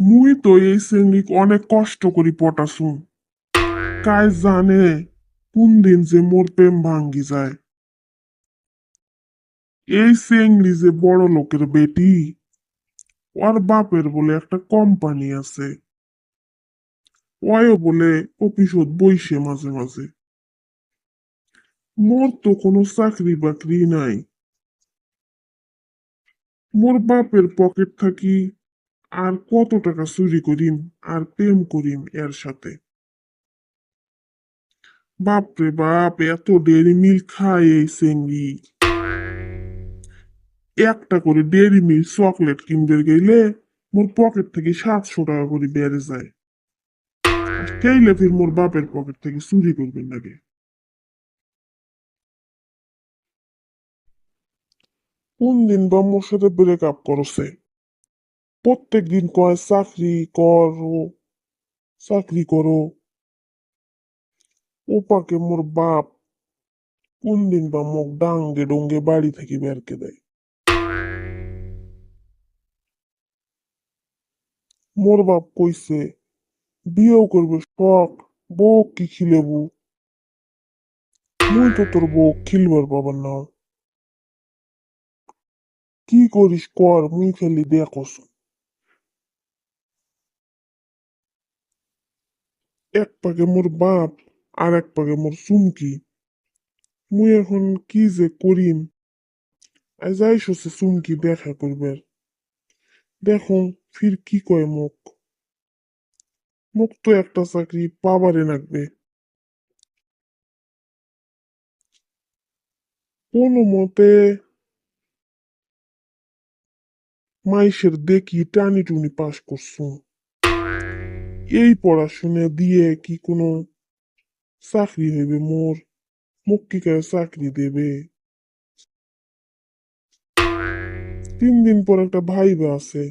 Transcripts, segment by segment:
মুই তো এই শ্রেণীক অনেক কষ্ট করি পটাশুন কায় জানে কোন দিন যে মোর প্রেম ভাঙ্গি যায়। এই চেংড়ি যে বড় লোকের বেটি, ওর বাপের বলে একটা কোম্পানি আছে। ওয়ও বলে অফিসত বইসে মাঝে মাঝে। মোর তো কোনো চাকরি বাকরি নাই। মোর বাপের পকেট থাকি আর কত টাকা চুরি করিম আর প্রেম করিম এর সাথে? বাপরে বাপ, এত ডেরি মিল্ক খায় এই চেংড়ি। একটা করে ডেরি মিল্ক চকলেট কিনতে গেলে মোর পকেট থেকে সাতশো টাকা করে বেড়ে যায়। সেইলে ফির মোর বাপের পকেট থেকে চুরি করবেন লাগে কোন দিন বা মোর সাথে ব্রেক আপ করছে? প্রত্যেক দিন কয়, চাকরি করো চাকরি করো। ওপাকে মোর বাপ কোন দিন বা মোক ডাঙ্গে ডঙ্গে বাড়ি থেকে বেরকে দেয়। মোর বাপ কইছে, বিয়েও করবে শখ, বউ কি খিলেবু? মুই তো তোর বউ খিলবার বাবার না। কি করিস কর, মুই খালি দেখস এক পাকে মোর বাপ আর এক পাকে মোর চুমকি। মুই এখন কি যে করিম? আজ আইসছে চুমকি দেখা করবার। দেখুন ফির কি কয় মুখ। মুখ তো একটা চাকরি পাবারে লাগবে। কোনো মতে মাইসের দেখি টানি টুনি পাশ করছ এই পড়াশোনা দিয়ে কি কোনো চাকরি হইবে মোর? মুখ কি করে চাকরি দেবে? তিন দিন পর একটা ভাইবা আছে।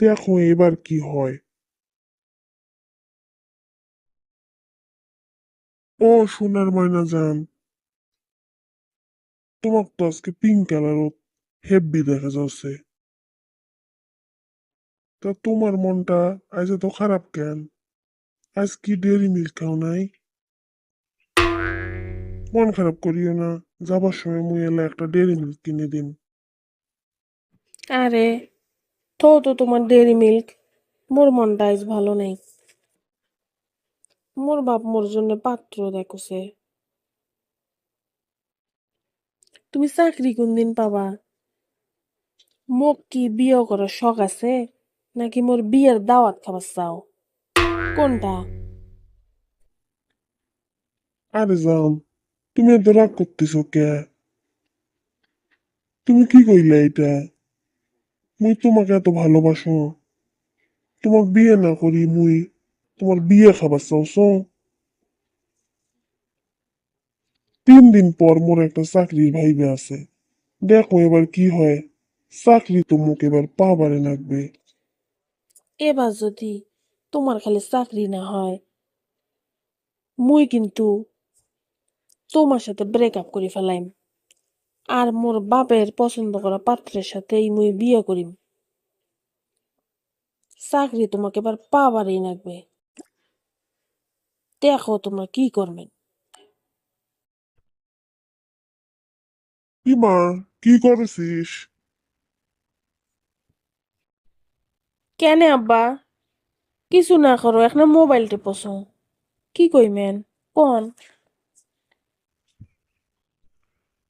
দেখো এবার কি হয়। ও, সোনার ময়না যান তোমার তো আজকে পিঙ্ক কালারত হেব্বি দেখা যাচ্ছে। তা তোমার মনটা আজ এত খারাপ কেন? আজ কি ডেরি মিল্ক খাও নাই? মন খারাপ করিও না, যাবার সময় মুই এলা একটা ডেরি মিল্ক কিনে দিন আরে তো তো তোমার ডেরি মিল্ক মোর মনটা আজ ভালো নাই। মোর বাপ মোর জন্য পাত্র দেখছে। তুমি চাকরি কোন দিন পাবা? মোক কি বিয়ে করার শখ আছে? নাকি মোর বিয়ের দাওয়াত খাবার চাও? কোনটা? আরে যাম তুমি এত রাগ করতেছো কে? তুমি কি কইলে এটা? মুই তোমাকে এত ভালোবাসো। তোমাক বিয়ে না করি মুই তোমার বিয়ে খাবার চাওছো তিন দিন পর মোর একটা চাকরির ভাইবে আছে। দেখো এবার কি হয়, চাকরি তো মুখ এবার পাবারে লাগবে। এবার যদি তোমার খালি চাকরি না হয়, মুই কিন্তু তোমার সাথে ব্রেকআপ করে ফেলাইম। আর মোর বাপের পছন্দ করা পাত্রের সাথেই মুই বিয়ে করিম। চাকরি তোমাকে এবার পাবারই লাগবে। দেখো তোমরা কি করবেন। কি মা কি করেছিস? কেন আব্বা? কিছু না করো এখন মোবাইল টিপছ কি কইমেন? কোন?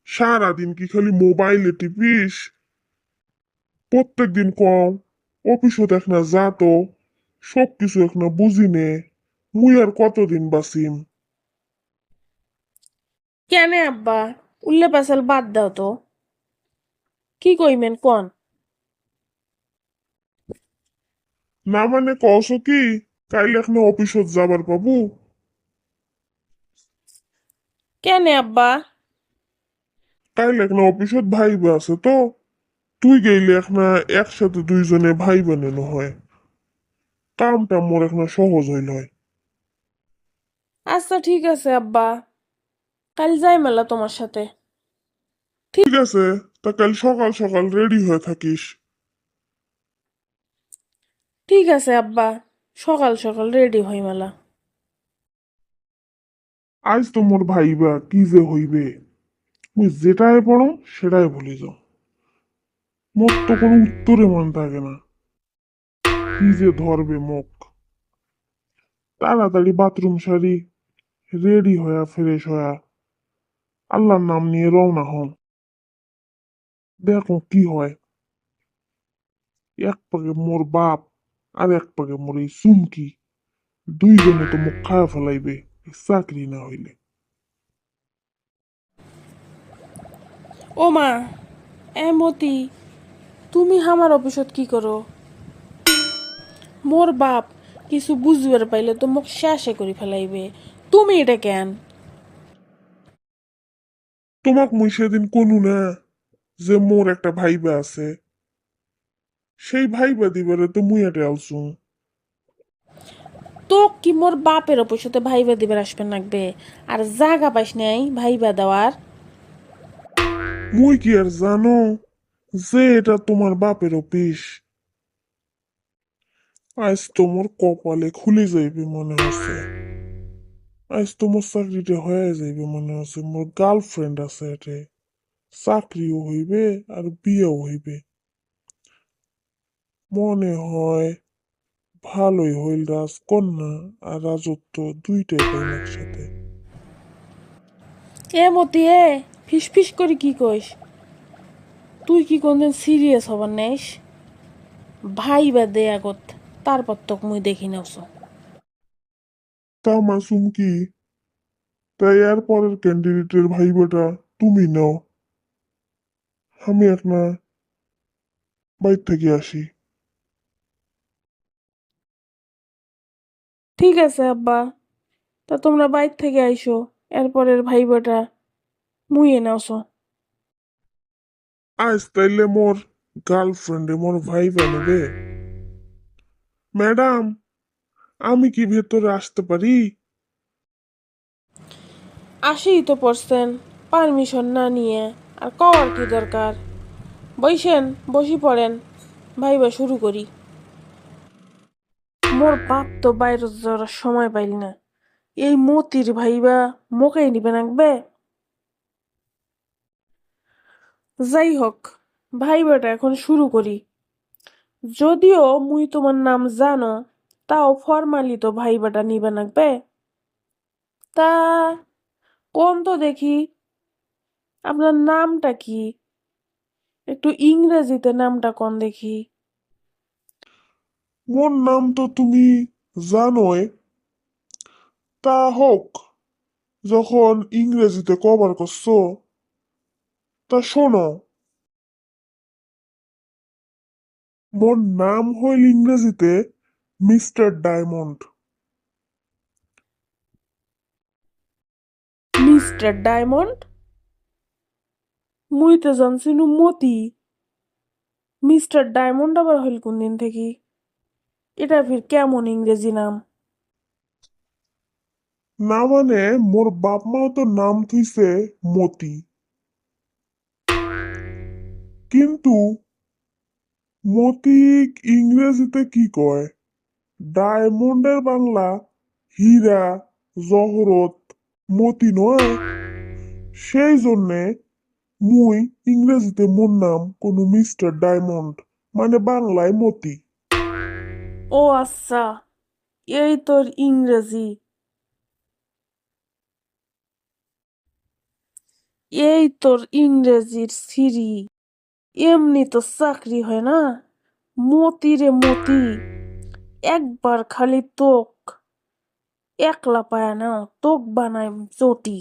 সারাদিন কি খালি মোবাইলে টিপিস? প্রত্যেক দিন কম অফিসও দেখ না যা তো সব কিছু এখন বুঝি নে। মুই আর কতদিন বাসিম কেন আব্বা? উল্লে পাশাল বাদ দাও তো। কি কইমেন কোন? না মানে কস কি কাইলে এখন অফিসত যাবার পাবো? কেন আব্বা? কাইলে এখন অফিসত ভাইবে আছে তো। তুই গেলে এখন একসাথে দুইজনে ভাই বানানো হয় কামটা মোর এখন সহজ হইল হয়। আচ্ছা ঠিক আছে আব্বা। কাল যাই মেলা তোমার সাথে। ঠিক আছে তা কাল সকাল সকাল রেডি হয়ে থাকিস। ঠিক আছে আব্বা। সকাল সকাল রেডি হই মেলা। আজ তো মোর ভাইবা কি যে হইবে। মুই যেটাই পড়ো সেটাই ভুলে যাও। মোর তো কোনো উত্তরে মন থাকে না। কি যে ধরবে মুখ। তাড়াতাড়ি বাথরুম সারি রেডি হয়া ফ্রেশ হয়া। আল্লাহর নাম নিয়ে রওনা হন। দেখো কি হয়। এক পাকে মোর বাপ আর এক পাকে মোর এই চুমকি দুইজনে তো মুখ খায়া ফেলাইবে চাকরি না হইলে। ও মা এ মতি তুমি আমার অফিসত কি করো? মোর বাপ কিছু বুঝবার পাইলে তো মোক শেষে করে ফেলাইবে। তুমি এটা কেন? তোমাক মুই সেদিন কোনো না যে মোর একটা ভাইবা আছে। সেই ভাই ভাইবা দিবারে তো মুই এটা আলছু তো কি মোর বাপের অফিসতে ভাইবা দিবার আসবেন লাগবে? আর জাগা পাইস নাই ভাইবা দেওয়ার। মুই কি আর জানো যে এটা তোমার বাপের অফিস? আজ তোমার কপালে খুলে যাইবে মনে হচ্ছে আজ তোমার চাকরিটা হয়ে যাইবে মনে হচ্ছে মোর গার্লফ্রেন্ড আছে এতে চাকরিও হইবে আর বিয়েও হইবে। মনে হয় ভালোই হইল রাজকন্যা আর রাজত্ব দুইটাই পাইল একসাথে। এ মতি এ ফিস ফিস করে কি কইস? তুই কি কোনদিন সিরিয়াস হবার নেস ভাইবা দে আগত তারপর তোক মুই দেখি নাওস তা মাসুম কি তাই এর পরের ক্যান্ডিডেটের ভাইবাটা তুমি নাও। আমি এক না বাইর থেকে আসি। ঠিক আছে আব্বা। তা তোমরা বাইর থেকে আইসো এরপরের ভাইবাটা মুইয়ে নাওস। আজ তাইলে মোর গার্লফ্রেন্ডে মোর ভাই নেবে ম্যাডাম আমি কি ভেতরে আসতে পারি? আসেই তো পড়ছেন পারমিশন না নিয়ে আর কওয়ার কি দরকার? বইসেন বসি পড়েন ভাইবা শুরু করি। মোর বাপ তো বাইরে যাওয়ার সময় পাইল না। এই মতির ভাইবা মোকেই নিবে নাকবে যাই হোক ভাইবাটা এখন শুরু করি। যদিও মুই তোমার নাম জানো, তাও ফরমালি তো ভাইবাটা নিবে নাকবে তা কোন তো দেখি, আপনার নামটা কি? একটু ইংরেজিতে নামটা কোন দেখি? মোর নাম তো তুমি জানোই। তা হোক, যখন ইংরেজিতে কভার করছ, তা শোনো। মোর নাম হইল ইংরেজিতে মিস্টার ডায়মন্ড। Mister diamond? মুই তো জানছিনু মতি মিস্টার ডায়মন্ড আবার হইল কোন দিন থেকে? এটা ফির কেমন ইংরেজি নাম? না মানে মোর বাপ মাও তো নাম থুইছে মতি। কিন্তু মতি ইংরেজিতে কি কয়? ডায়মন্ডের বাংলা হীরা, জহরত, মতি নয়। সেই জন্যে মুই ইংরেজিতে মোর নাম কোনো মিস্টার ডায়মন্ড মানে বাংলায় মতি। ও আচ্ছা এই তোর ইংরেজি। এই তোর ইংরেজির সিরি এমনি তো চাকরি হয় না, মতি রে মতি। একবার খালি তোক, একলা পায় না, তোক বানায় চটি।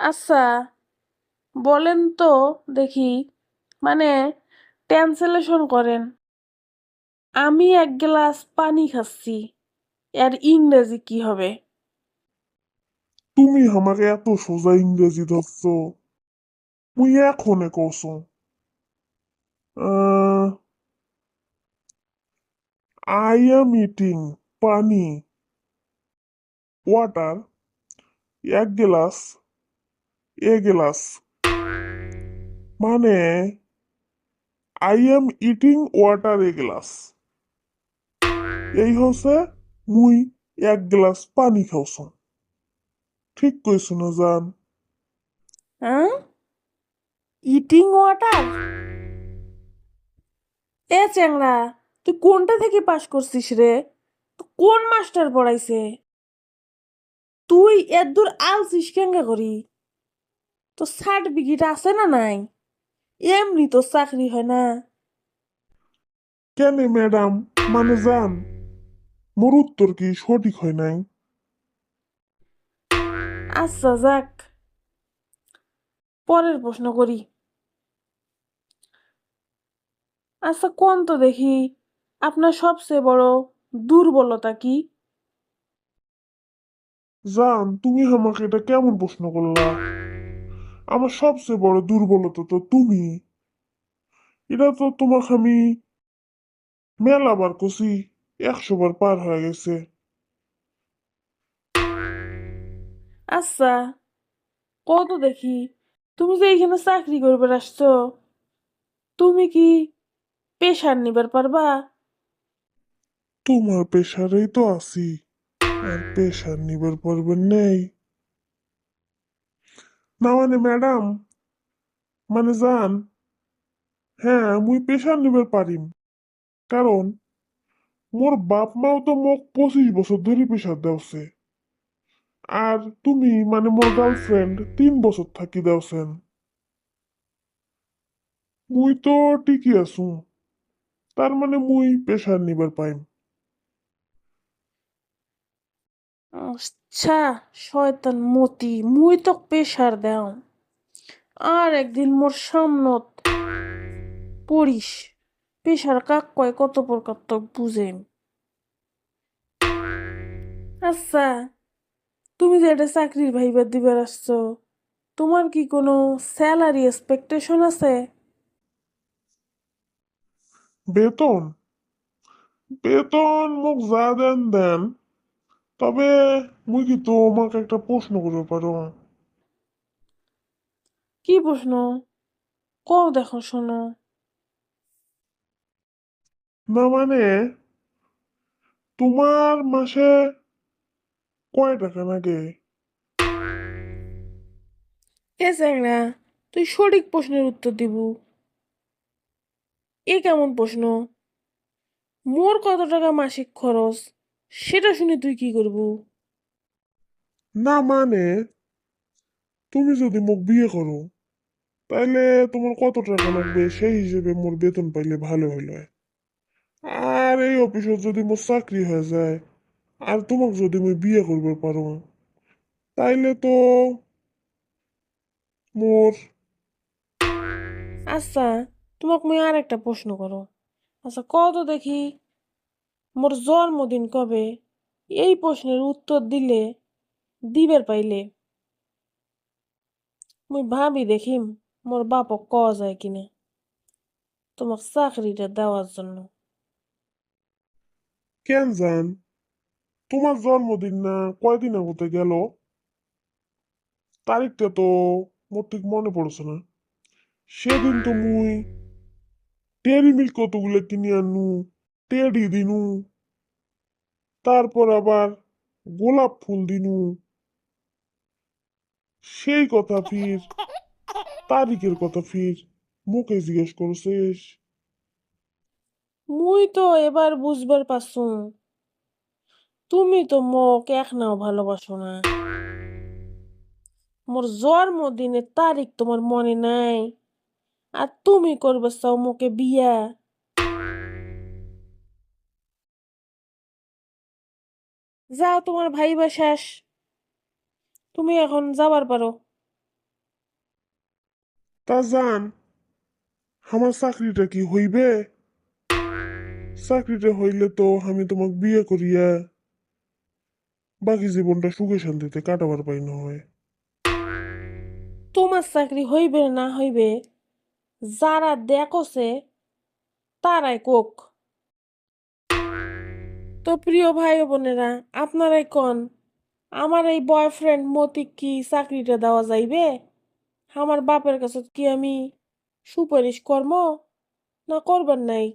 আচ্ছা বলেন তো দেখি মানে ট্রান্সলেশন করেন। আমি এক গ্লাস পানি খাচ্ছি। এর ইংরেজি কি হবে? তুমি আমাকে এত সোজা ইংরেজি ধরছ। মুই এখনে কছ আই এম ইটিং পানি। ওয়াটার এক গ্লাস, এ গ্লাস। মানে I am eating water a glass. এই হচ্ছে মুই এক গ্লাস পানি খাওছম ঠিক কইছো না জান? হ্যাঁ ইটিং ওয়াটার এ চ্যাংড়া তুই কোনটা থেকে পাশ করছিস রে? কোন মাস্টার পড়াইছে? তুই এর দূর আলছিস কেঙ্গা করি? তো সার্টিফিকেট আছে না নাই? এমনি তো চাকরি হয় না। কেন ম্যাডাম? মানে জান মোর উত্তর কি সঠিক হয় নাই? আচ্ছা যাক। পরের প্রশ্ন করি। আচ্ছা কোন তো দেখি আপনার সবচেয়ে বড় দুর্বলতা কি? জান তুমি আমাকে এটা কেমন প্রশ্ন করলা? আমার সবচেয়ে বড় দুর্বলতা তো তুমি। এটা তো তোমাকে আমি মেলা বার কছি একশো বার পার হয়ে গেছে। আচ্ছা কত দেখি তুমি যে এইখানে চাকরি করবে আসছো তুমি কি পেশার নিবার পারবা? তোমার পেশারেই তো আছি আর পেশার নিবার পারবেন নেই। না মানে ম্যাডাম মানে জান হ্যাঁ মুই পেশার নিবার পারিম। কারণ মোর বাপ মাও তো মোক পঁচিশ বছর ধরে পেশার দেওছে। আর তুমি মানে মোর গার্লফ্রেন্ড তিন বছর থাকি দেওছেন। মুই তো ঠিকই আছো, তার মানে মুই পেশার নিবার পাইম। আচ্ছা শয়তান মতি, মুই তো পেশার দেও। আর একদিন মোর সামনত পড়িস। পেশার কাক কয় কত প্রকার তো বুঝেন। আচ্ছা তুমি যে এটা চাকরির ভাইবার দিবার আসছো তোমার কি কোনো স্যালারি এক্সপেকটেশন আছে? বেতন? বেতন মোক যা দেন দেন। তবে মুই কি তোমাকে একটা প্রশ্ন করতে পারো? কি প্রশ্ন? কও দেখো শোনো। না মানে তোমার মাসে কয় টাকা লাগে? এ তুই সঠিক প্রশ্নের উত্তর দিব। এ কেমন প্রশ্ন? মোর কত টাকা মাসিক খরচ সেটা শুনে তুই কি করব? না মানে তুমি যদি মোক বিয়ে করো তাইলে তোমার কত টাকা লাগবে সেই হিসেবে মোর বেতন পাইলে ভালো হইল এই অফিসত যদি মোর চাকরি হয়ে যায়, আর তোমাক যদি মুই বিয়ে করবে পারো, তাইলে তো মোর আচ্ছা তোমাক মুই আর একটা প্রশ্ন করো। আচ্ছা কত দেখি, মোর জন্মদিন কবে? এই প্রশ্নের উত্তর দিলে, দিবের পাইলে। মুই ভাবি দেখিম, মোর বাপক কওয়া যায় কিনা, তোমাক চাকরিটা দেওয়ার জন্য। কেন তোমার জন্মদিন না কয়দিন আগতে গেল? তারিখটা তো মোর ঠিক মনে পড়ছে না। সেদিন তো মুই টেরি মিল্ক কতগুলো কিনে আনু টেডি দিনু, তারপর আবার গোলাপ ফুল দিনু। সেই কথা ফির, তারিখের কথা ফির মুখে জিজ্ঞেস করছিস? মুই তো এবার বুঝবার পারছু তুমি তো মোক এক নাও ভালোবাসো না। মোর জন্মদিনের তারিখ তোমার মনে নাই। আর তুমি করবে চাও মোকে বিয়া। যাও তোমার ভাইবা শেষ। তুমি এখন যাবার পারো। তা জান আমার চাকরিটা কি হইবে? চাকরিটা হইলে তো আমি তোমাকে বিয়ে করিয়া বাকি জীবনটা সুখে শান্তিতে কাটাবার পাই না হয়। তোমার চাকরি হইবে না হইবে, যারা দেখছে তারাই কোক। তো প্রিয় ভাই বোনেরা, আপনারাই কন? আমার এই বয়ফ্রেন্ড মতিক কি চাকরিটা দেওয়া যাইবে? আমার বাপের কাছে কি আমি সুপারিশ কর্ম না করবার নাই?